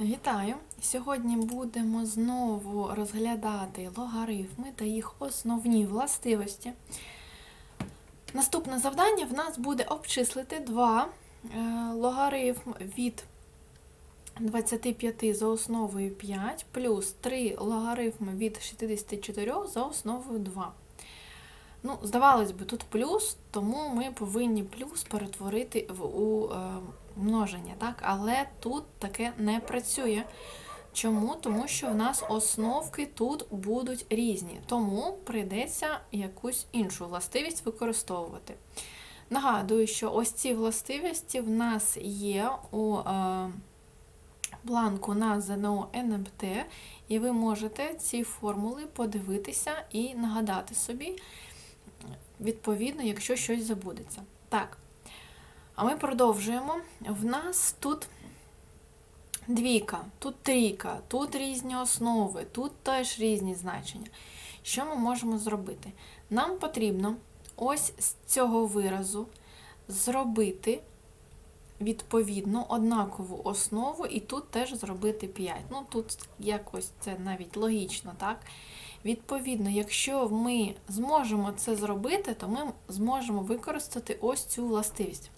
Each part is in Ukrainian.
Вітаю! Сьогодні будемо знову розглядати логарифми та їх основні властивості. Наступне завдання в нас буде обчислити два е, логарифм від 25 за основою 5 плюс 3 логарифми від 64 за основою 2. Ну, здавалось би, тут плюс, тому ми повинні плюс перетворити в у е, множення, так? але тут таке не працює. Чому? Тому що в нас основки тут будуть різні, тому прийдеться якусь іншу властивість використовувати. Нагадую, що ось ці властивості в нас є у е, бланку на ЗНО НМТ, і ви можете ці формули подивитися і нагадати собі, відповідно, якщо щось забудеться. Так, а ми продовжуємо. В нас тут двійка, тут трійка, тут різні основи, тут теж різні значення. Що ми можемо зробити? Нам потрібно ось з цього виразу зробити відповідно однакову основу, і тут теж зробити 5. Ну, тут якось це навіть логічно, так? Відповідно, якщо ми зможемо це зробити, то ми зможемо використати ось цю властивість.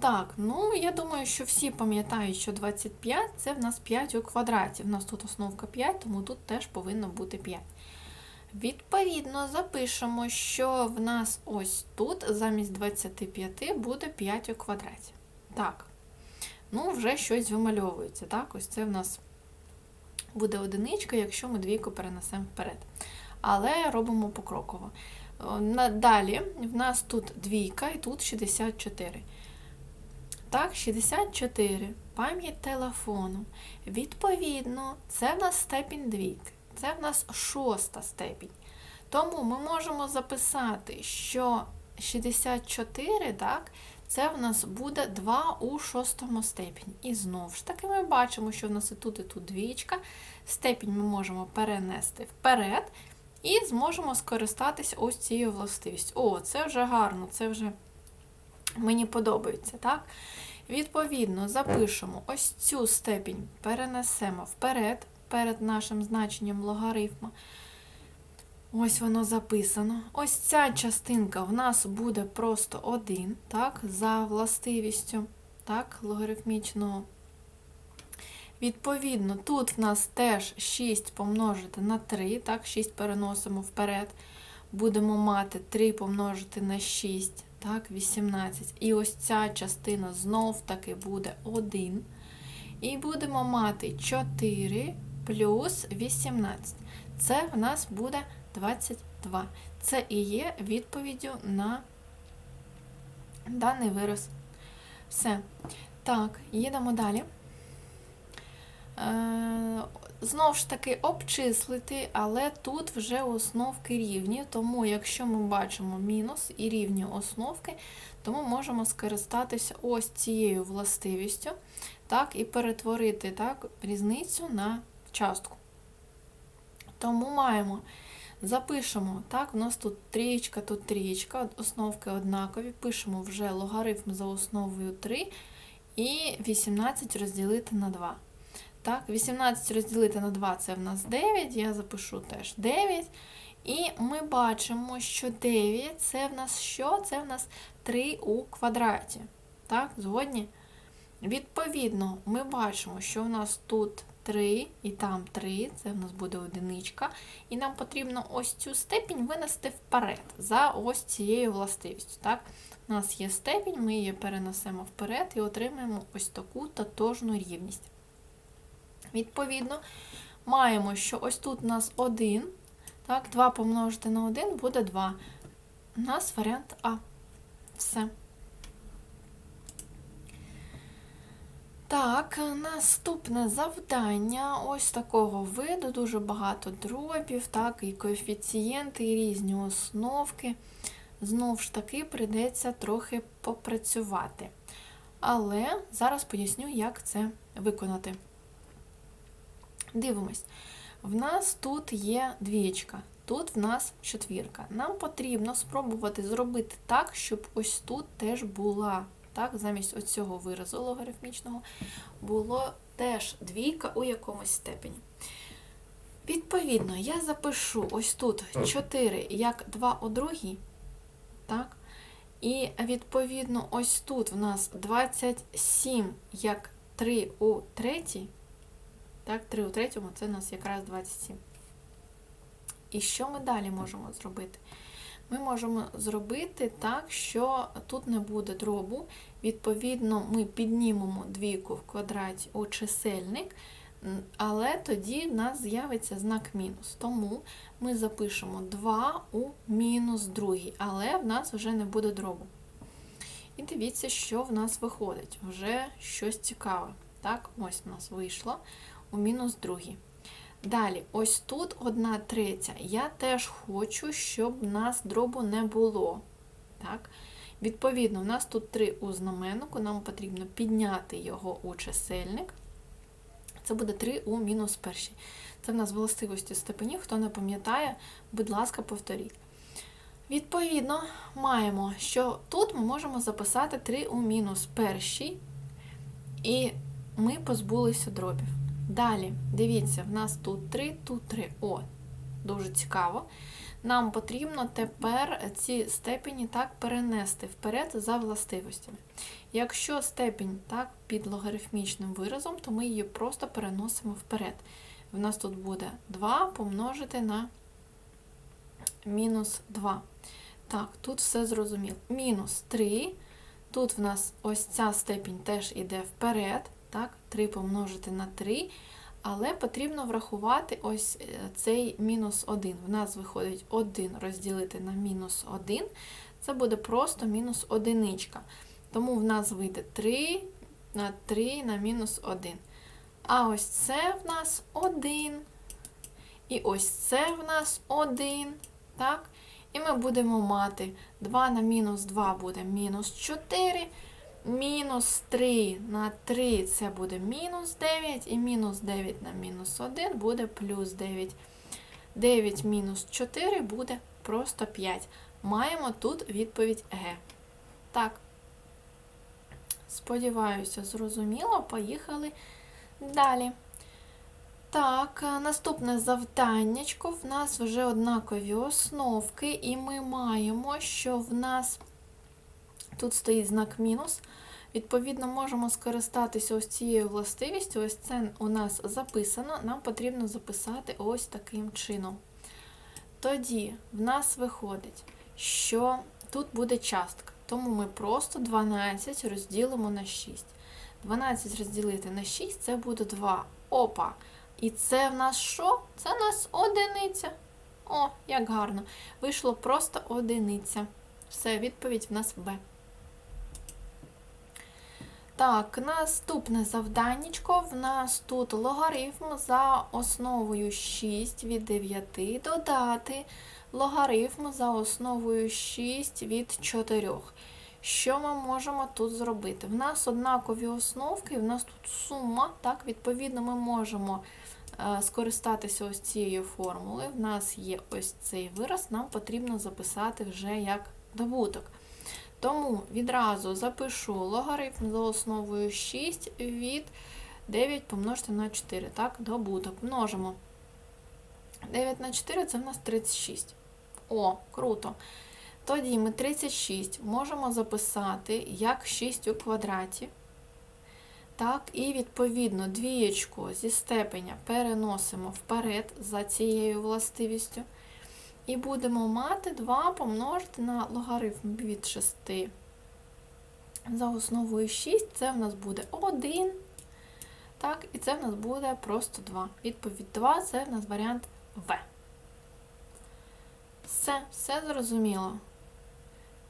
Так, ну я думаю, що всі пам'ятають, що 25 це в нас 5 у квадраті. У нас тут основка 5, тому тут теж повинно бути 5. Відповідно, запишемо, що в нас ось тут замість 25 буде 5 у квадраті. Так, ну вже щось вимальовується. Так, ось це в нас буде одиничка, якщо ми двійку перенесемо вперед. Але робимо покроково. Далі в нас тут двійка і тут 64. Так, 64. Пам'ять телефону. Відповідно, це в нас степінь двійки. Це в нас шоста степінь. Тому ми можемо записати, що 64, так, це в нас буде 2 у шостому степені. І знову ж таки ми бачимо, що в нас і тут, і тут двічка. Степінь ми можемо перенести вперед і зможемо скористатися ось цією властивістю. О, це вже гарно, це вже мені подобається. так? Відповідно, запишемо ось цю степінь, перенесемо вперед, перед нашим значенням логарифма. Ось воно записано. Ось ця частинка в нас буде просто 1, так, за властивістю так, логарифмічного. Відповідно, тут в нас теж 6 помножити на 3, так, 6 переносимо вперед. Будемо мати 3 помножити на 6, так, 18. І ось ця частина знов таки буде 1. І будемо мати 4 плюс 18. Це в нас буде 22. Це і є відповіддю на даний вираз. Все. Так, їдемо далі. Знову ж таки, обчислити, але тут вже основки рівні, тому якщо ми бачимо мінус і рівні основки, то ми можемо скористатися ось цією властивістю так, і перетворити так, різницю на частку. Тому маємо, запишемо, так, у нас тут трієчка, тут трієчка, основки однакові, пишемо вже логарифм за основою 3 і 18 розділити на 2. Так, 18 розділити на 2 це в нас 9, я запишу теж 9. І ми бачимо, що 9 це в нас що? Це в нас 3 у квадраті. Так, згодні? Відповідно, ми бачимо, що в нас тут 3 і там 3, це в нас буде одиничка. І нам потрібно ось цю степінь винести вперед за ось цією властивістю. Так? У нас є степінь, ми її перенесемо вперед і отримаємо ось таку тотожну рівність. Відповідно, маємо, що ось тут у нас 1, так, 2 помножити на 1 буде 2. У нас варіант А. Все. Так, наступне завдання ось такого виду, дуже багато дробів, так, і коефіцієнти, і різні основки. Знову ж таки, прийдеться трохи попрацювати. Але зараз поясню, як це виконати. Дивимось. В нас тут є двічка, тут в нас четвірка. Нам потрібно спробувати зробити так, щоб ось тут теж була Так, замість оцього виразу логарифмічного було теж двійка у якомусь степені. Відповідно, я запишу ось тут 4 як 2 у другій. Так? І відповідно, ось тут в нас 27 як 3 у третій. Так, 3 у третьому це у нас якраз 27. І що ми далі можемо зробити? Ми можемо зробити так, що тут не буде дробу. Відповідно, ми піднімемо двійку в квадраті у чисельник, але тоді в нас з'явиться знак мінус. Тому ми запишемо 2 у мінус другий, але в нас вже не буде дробу. І дивіться, що в нас виходить. Вже щось цікаве. Так, ось в нас вийшло у мінус другий. Далі, ось тут одна третя. Я теж хочу, щоб в нас дробу не було. Так? Відповідно, у нас тут 3 у знаменнику, нам потрібно підняти його у чисельник. Це буде 3 у мінус першій. Це в нас властивості степенів. Хто не пам'ятає, будь ласка, повторіть. Відповідно, маємо, що тут ми можемо записати 3 у мінус першій, і ми позбулися дробів. Далі, дивіться, в нас тут 3, тут 3. О, дуже цікаво. Нам потрібно тепер ці степені так перенести вперед за властивостями. Якщо степінь так під логарифмічним виразом, то ми її просто переносимо вперед. В нас тут буде 2 помножити на мінус 2. Так, тут все зрозуміло. Мінус 3. Тут в нас ось ця степінь теж іде вперед. Так, 3 помножити на 3. Але потрібно врахувати ось е, цей мінус 1. В нас виходить 1 розділити на мінус 1. Це буде просто мінус одиничка. Тому в нас вийде 3 на 3 на мінус 1. А ось це в нас 1. І ось це в нас 1. Так? І ми будемо мати 2 на мінус 2 буде мінус 4. Мінус 3 на 3 це буде мінус 9, і мінус 9 на мінус 1 буде плюс 9. 9 мінус 4 буде просто 5. Маємо тут відповідь Г. Так. Сподіваюся, зрозуміло. Поїхали далі. Так, наступне завданнячко. В нас вже однакові основки, і ми маємо, що в нас тут стоїть знак мінус. Відповідно, можемо скористатися ось цією властивістю. Ось це у нас записано. Нам потрібно записати ось таким чином. Тоді в нас виходить, що тут буде частка. Тому ми просто 12 розділимо на 6. 12 розділити на 6 це буде 2. Опа! І це в нас що? Це в нас одиниця. О, як гарно. Вийшло просто одиниця. Все, відповідь в нас Б. Так, наступне завданнячко. В нас тут логарифм за основою 6 від 9 додати логарифм за основою 6 від 4. Що ми можемо тут зробити? В нас однакові основки, в нас тут сума, так, відповідно, ми можемо е, скористатися ось цією формулою. В нас є ось цей вираз, нам потрібно записати вже як добуток. Тому відразу запишу логарифм за основою 6 від 9 помножити на 4. Так, добуток. Множимо. 9 на 4 це в нас 36. О, круто. Тоді ми 36 можемо записати як 6 у квадраті. Так, і відповідно двієчку зі степеня переносимо вперед за цією властивістю. І будемо мати 2 помножити на логарифм від 6 за основою 6. Це в нас буде 1. Так, і це в нас буде просто 2. Відповідь 2 це в нас варіант В. Все, все зрозуміло.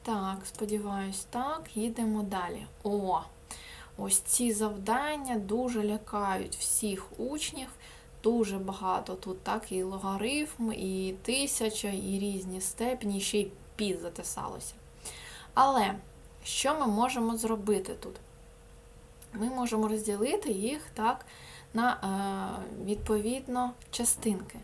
Так, сподіваюсь, так, їдемо далі. О! Ось ці завдання дуже лякають всіх учнів. Дуже багато тут так і логарифм, і тисяча, і різні степені, ще й пі затисалося. Але що ми можемо зробити тут? Ми можемо розділити їх так на е, відповідно частинки.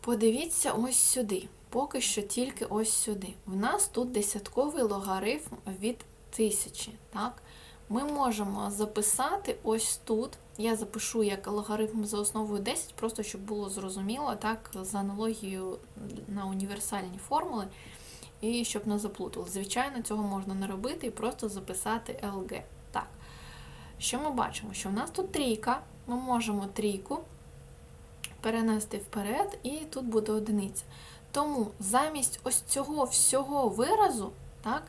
Подивіться ось сюди. Поки що тільки ось сюди. У нас тут десятковий логарифм від тисячі. Так? Ми можемо записати ось тут. Я запишу як логарифм за основою 10, просто щоб було зрозуміло, так, за аналогією на універсальні формули, і щоб не заплутали. Звичайно, цього можна не робити і просто записати LG. Так. Що ми бачимо? Що в нас тут трійка, ми можемо трійку перенести вперед, і тут буде одиниця. Тому замість ось цього всього виразу, так,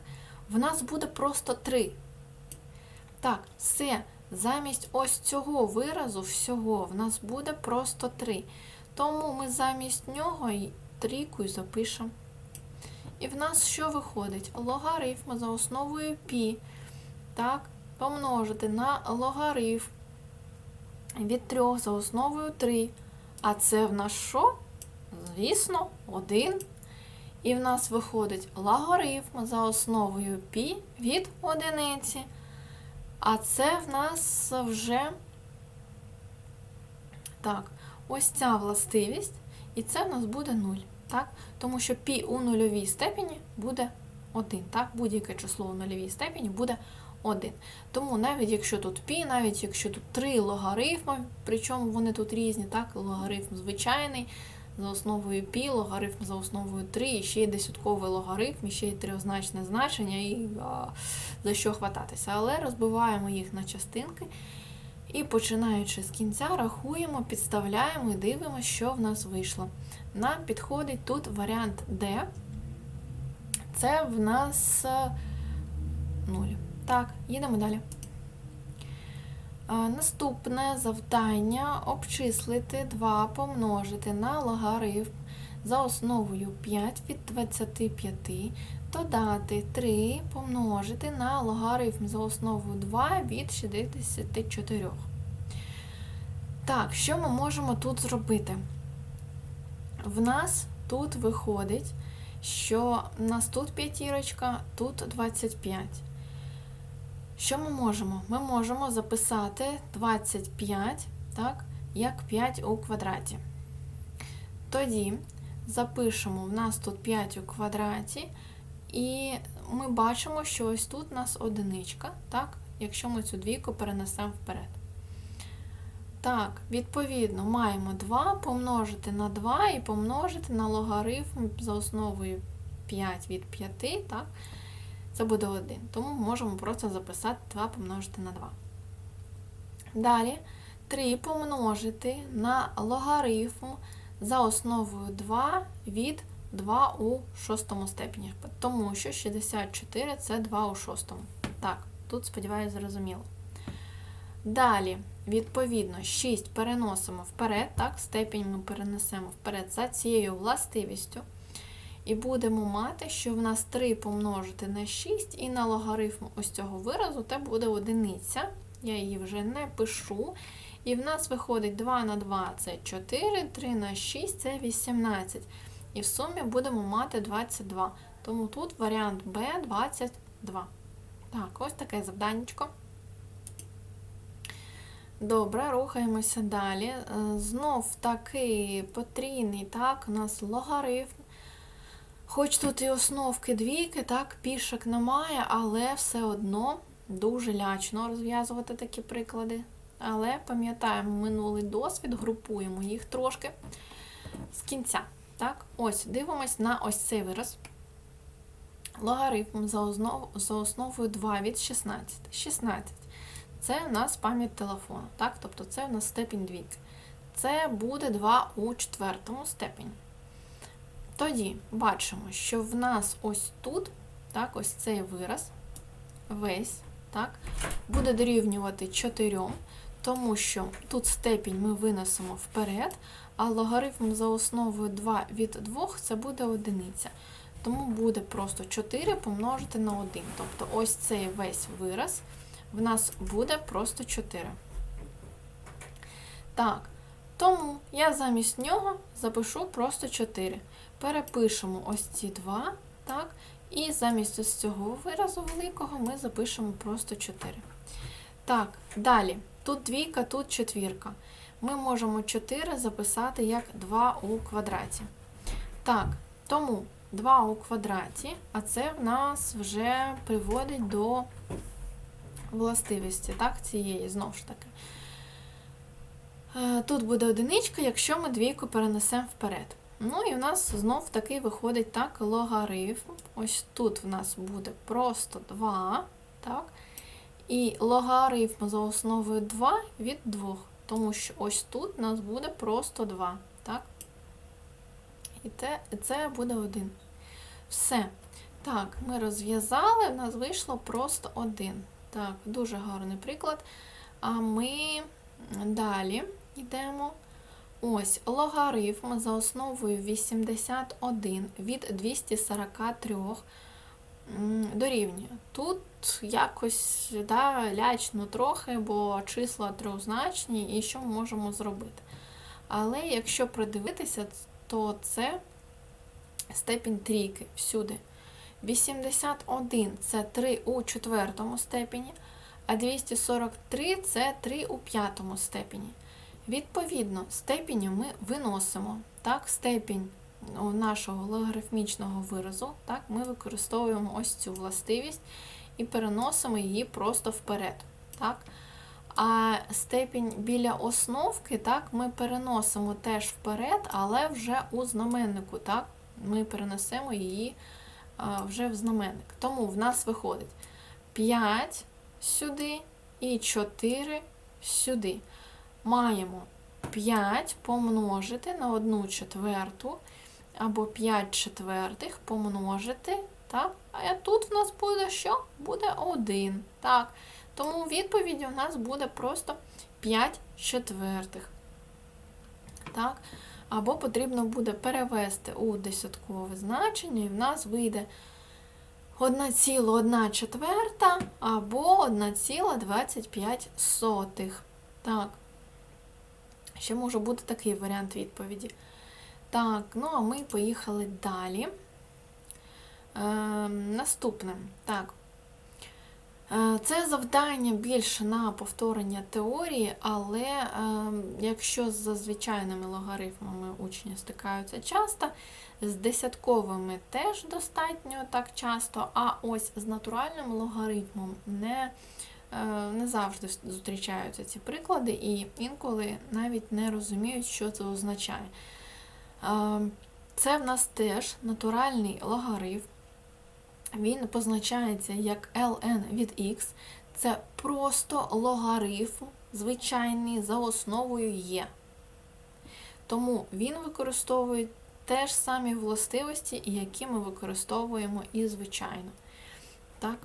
в нас буде просто 3. Так, все. Замість ось цього виразу всього в нас буде просто 3. Тому ми замість нього й трійку й запишемо. І в нас що виходить? Логарифм за основою. Так, помножити на логарифм від 3 за основою 3. А це в нас що? Звісно, 1. І в нас виходить логарифм за основою π від одиниці. А це в нас вже так, ось ця властивість, і це в нас буде 0. Так? Тому що π у нульовій степені буде 1. Так? Будь-яке число у нульовій степені буде 1. Тому навіть якщо тут π, навіть якщо тут 3 логарифми, причому вони тут різні, так? логарифм звичайний, за основою π, логарифм за основою 3, і ще й десятковий логарифм, і ще й трьохзначне значення, і а, за що хвататися. Але розбиваємо їх на частинки. І починаючи з кінця, рахуємо, підставляємо і дивимося, що в нас вийшло. Нам підходить тут варіант D. Це в нас 0. Так, їдемо далі. А, Наступне завдання обчислити 2 помножити на логарифм за основою 5 від 25, додати 3 помножити на логарифм за основою 2 від 64. Так, що ми можемо тут зробити? В нас тут виходить, що в нас тут п'ятірочка, тут 25. Що ми можемо? Ми можемо записати 25 так, як 5 у квадраті. Тоді запишемо, в нас тут 5 у квадраті, і ми бачимо, що ось тут у нас одиничка, так, якщо ми цю двійку перенесемо вперед. Так, відповідно, маємо 2 помножити на 2 і помножити на логарифм за основою 5 від 5, так, це буде 1. Тому можемо просто записати 2 помножити на 2. Далі 3 помножити на логарифм за основою 2 від 2 у шостому степені. Тому що 64 це 2 у шостому. Так, тут, сподіваюся, зрозуміло. Далі, відповідно, 6 переносимо вперед, так, степінь ми перенесемо вперед за цією властивістю. І будемо мати, що в нас 3 помножити на 6, і на логарифм ось цього виразу це буде одиниця. Я її вже не пишу. І в нас виходить 2 на 2 це 4, 3 на 6 це 18. І в сумі будемо мати 22. Тому тут варіант Б 22. Так, ось таке завданнячко. Добре, рухаємося далі. Е, Знов таки потрійний, так, у нас логарифм. Хоч тут і основки двійки, так, пішок немає, але все одно дуже лячно розв'язувати такі приклади. Але пам'ятаємо минулий досвід, групуємо їх трошки з кінця. Так, ось, дивимось на ось цей вираз. Логарифм за, основ, за основою 2 від 16. 16. Це у нас пам'ять телефону. Так? Тобто це у нас степінь двійки. Це буде 2 у четвертому степені. Тоді бачимо, що в нас ось тут, так, ось цей вираз, весь, так, буде дорівнювати 4, тому що тут степінь ми винесемо вперед, а логарифм за основою 2 від 2 це буде одиниця. Тому буде просто 4 помножити на 1. Тобто ось цей весь вираз в нас буде просто 4. Так, тому я замість нього запишу просто 4. Перепишемо ось ці 2, так, і замість ось цього виразу великого ми запишемо просто 4. Так, далі. Тут двійка, тут четвірка. Ми можемо 4 записати як 2 у квадраті. Так, тому 2 у квадраті, а це в нас вже приводить до властивості, так, цієї, знову ж таки. Е, Тут буде одиничка, якщо ми двійку перенесемо вперед. Ну і в нас знов таки виходить так логарифм. Ось тут в нас буде просто 2, так? І логарифм за основою 2 від 2. Тому що ось тут у нас буде просто 2. Так? І те, це буде 1. Все. Так, ми розв'язали, в нас вийшло просто 1. Так, дуже гарний приклад. А ми далі йдемо. Ось логарифм за основою 81 від 243 м, дорівнює. Тут якось да, лячно трохи, бо числа трьохзначні, і що ми можемо зробити. Але якщо придивитися, то це степінь трійки всюди. 81 це 3 у четвертому степені, а 243 це 3 у п'ятому степені. Відповідно, степені ми виносимо. Так, степінь нашого логарифмічного виразу, так, ми використовуємо ось цю властивість і переносимо її просто вперед. Так. А степінь біля основки так, ми переносимо теж вперед, але вже у знаменнику. Так, Ми перенесемо її вже в знаменник. Тому в нас виходить 5 сюди і 4 сюди маємо 5 помножити на 1 четверту, або 5 четвертих помножити. Так? А тут в нас буде що? Буде 1. Так. Тому відповіді у нас буде просто 5 четвертих. Так? Або потрібно буде перевести у десяткове значення, і в нас вийде 1,1 четверта або 1,25. Так. Ще може бути такий варіант відповіді. Так, ну а ми поїхали далі. Е, Наступне. Так. Е, Це завдання більше на повторення теорії, але е, якщо з звичайними логарифмами учні стикаються часто, з десятковими теж достатньо так часто, а ось з натуральним логарифмом не не завжди зустрічаються ці приклади, і інколи навіть не розуміють, що це означає. Е, це в нас теж натуральний логарифм. Він позначається як ln від x. Це просто логарифм, звичайний за основою є. Тому він використовує те ж самі властивості, які ми використовуємо і звичайно. Так?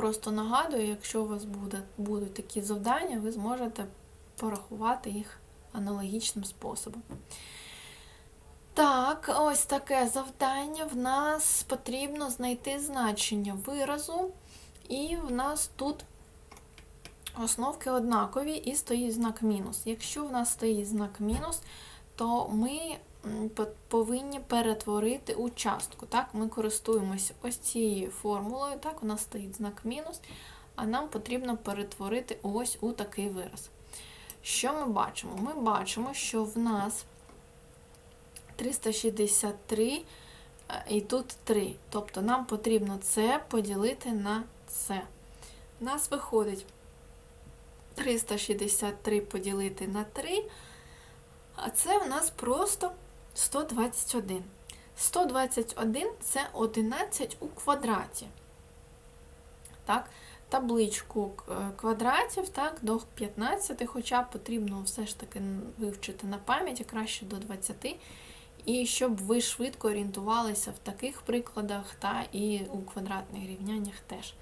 Просто нагадую, якщо у вас буде, будуть такі завдання, ви зможете порахувати їх аналогічним способом. Так, ось таке завдання. В нас потрібно знайти значення виразу, і в нас тут основки однакові і стоїть знак мінус. Якщо в нас стоїть знак мінус, то ми повинні перетворити у частку. Так? Ми користуємося ось цією формулою, так, у нас стоїть знак мінус, а нам потрібно перетворити ось у такий вираз. Що ми бачимо? Ми бачимо, що в нас 363 е, і тут 3. Тобто нам потрібно це поділити на це. У нас виходить 363 поділити на 3, а це в нас просто 121. 121 це 11 у квадраті. Так, Табличку е, квадратів так, до 15, хоча потрібно все ж таки вивчити на пам'ять, краще до 20. І щоб ви швидко орієнтувалися в таких прикладах, та і у квадратних рівняннях теж.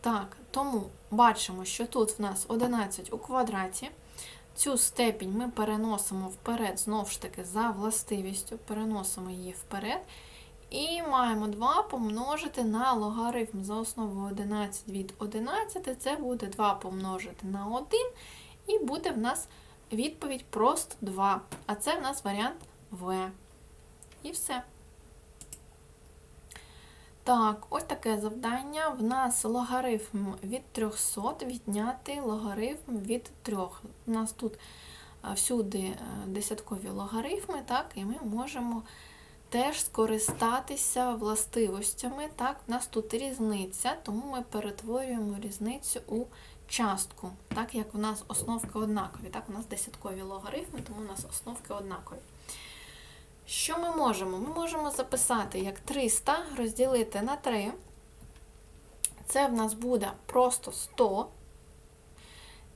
Так, тому бачимо, що тут в нас 11 у квадраті. Цю степінь ми переносимо вперед, знову ж таки, за властивістю, переносимо її вперед. І маємо 2 помножити на логарифм за основою 11 від 11. Це буде 2 помножити на 1, і буде в нас відповідь просто 2. А це в нас варіант В. І все. Так, ось таке завдання. В нас логарифм від 300 відняти логарифм від 3. У нас тут всюди десяткові логарифми, так, і ми можемо теж скористатися властивостями. Так, в нас тут різниця, тому ми перетворюємо різницю у частку, так як у нас основки однакові. Так, у нас десяткові логарифми, тому у нас основки однакові. Що ми можемо? Ми можемо записати як 300 розділити на 3. Це в нас буде просто 100.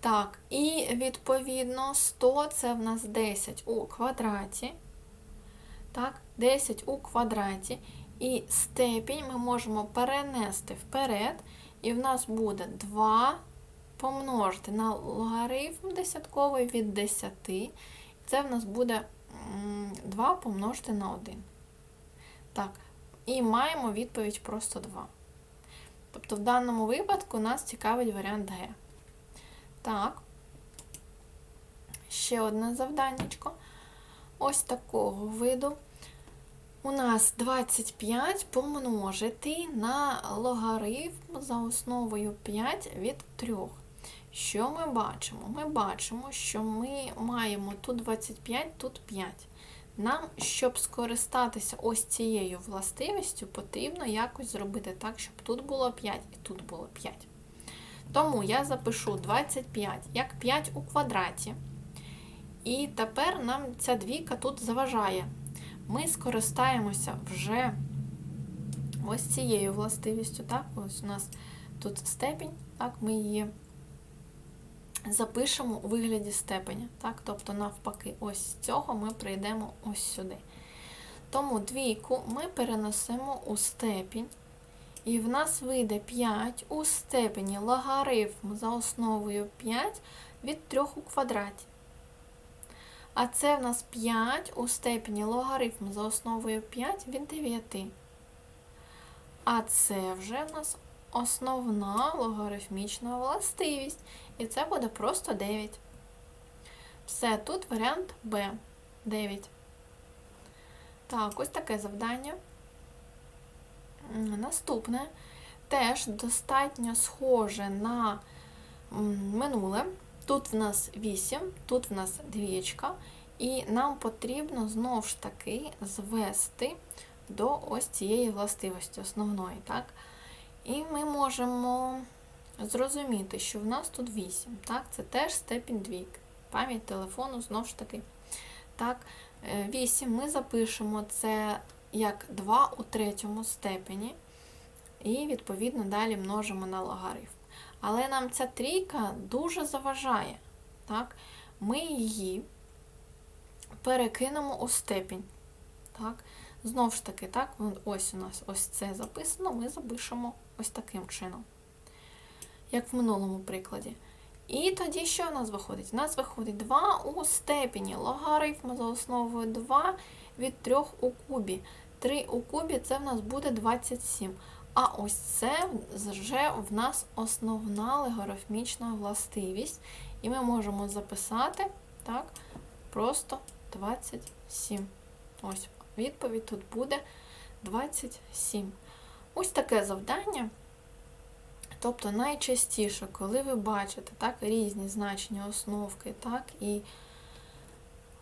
Так, і відповідно 100 це в нас 10 у квадраті. Так, 10 у квадраті. І степінь ми можемо перенести вперед. І в нас буде 2 помножити на логарифм десятковий від 10. Це в нас буде 2 помножити на 1. Так, і маємо відповідь просто 2. Тобто в даному випадку нас цікавить варіант Г. Так, ще одне завданнячко. Ось такого виду. У нас 25 помножити на логарифм за основою 5 від 3. Що ми бачимо? Ми бачимо, що ми маємо тут 25, тут 5. Нам, щоб скористатися ось цією властивістю, потрібно якось зробити так, щоб тут було 5 і тут було 5. Тому я запишу 25 як 5 у квадраті. І тепер нам ця двійка тут заважає. Ми скористаємося вже ось цією властивістю. Так? Ось у нас тут степінь, так, ми її запишемо у вигляді степеня. Так? Тобто, навпаки, ось з цього ми прийдемо ось сюди. Тому двійку ми перенесемо у степінь. І в нас вийде 5 у степені логарифм за основою 5 від 3 у квадраті. А це в нас 5 у степені логарифм за основою 5 від 9. А це вже в нас основна логарифмічна властивість. І це буде просто 9. Все, тут варіант Б. 9. Так, ось таке завдання. Наступне теж достатньо схоже на минуле. Тут в нас 8, тут в нас двічка, і нам потрібно знову ж таки звести до ось цієї властивості основної. так? І ми можемо зрозуміти, що в нас тут 8. так? Це теж степінь двійки. Пам'ять телефону знову ж таки. Так, 8 ми запишемо це як 2 у третьому степені. І, відповідно, далі множимо на логарифм. Але нам ця трійка дуже заважає. Так? Ми її перекинемо у степінь. Так? Знову ж таки, так, ось у нас ось це записано, ми запишемо ось таким чином, як в минулому прикладі. І тоді що в нас виходить? У нас виходить 2 у степені. Логарифм за основою 2 від 3 у кубі. 3 у кубі це в нас буде 27. А ось це вже в нас основна логарифмічна властивість. І ми можемо записати так, просто 27. Ось відповідь тут буде 27. Ось таке завдання. Тобто найчастіше, коли ви бачите так, різні значення основки, так, і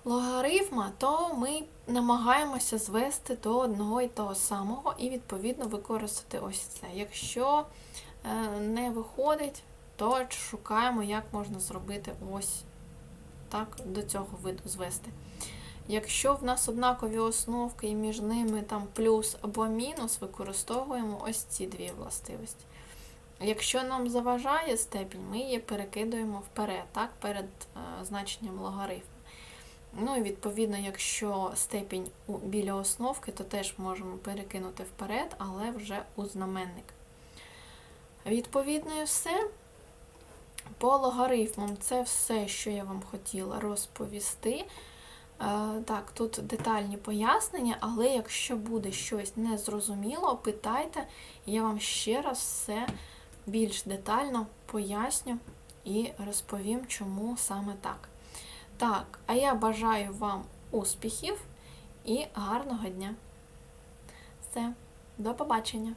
логарифма, то ми намагаємося звести до одного і того самого і, відповідно, використати ось це. Якщо е, не виходить, то шукаємо, як можна зробити ось так, до цього виду звести. Якщо в нас однакові основки і між ними там плюс або мінус, використовуємо ось ці дві властивості. Якщо нам заважає степінь, ми її перекидуємо вперед, так, перед е, значенням логарифму. Ну і відповідно, якщо степінь біля основки, то теж можемо перекинути вперед, але вже у знаменник. Відповідно, і все. По логарифмам це все, що я вам хотіла розповісти. Е, так, тут детальні пояснення, але якщо буде щось незрозуміло, питайте, я вам ще раз все більш детально поясню і розповім, чому саме так. Так, а я бажаю вам успіхів і гарного дня. Все, до побачення!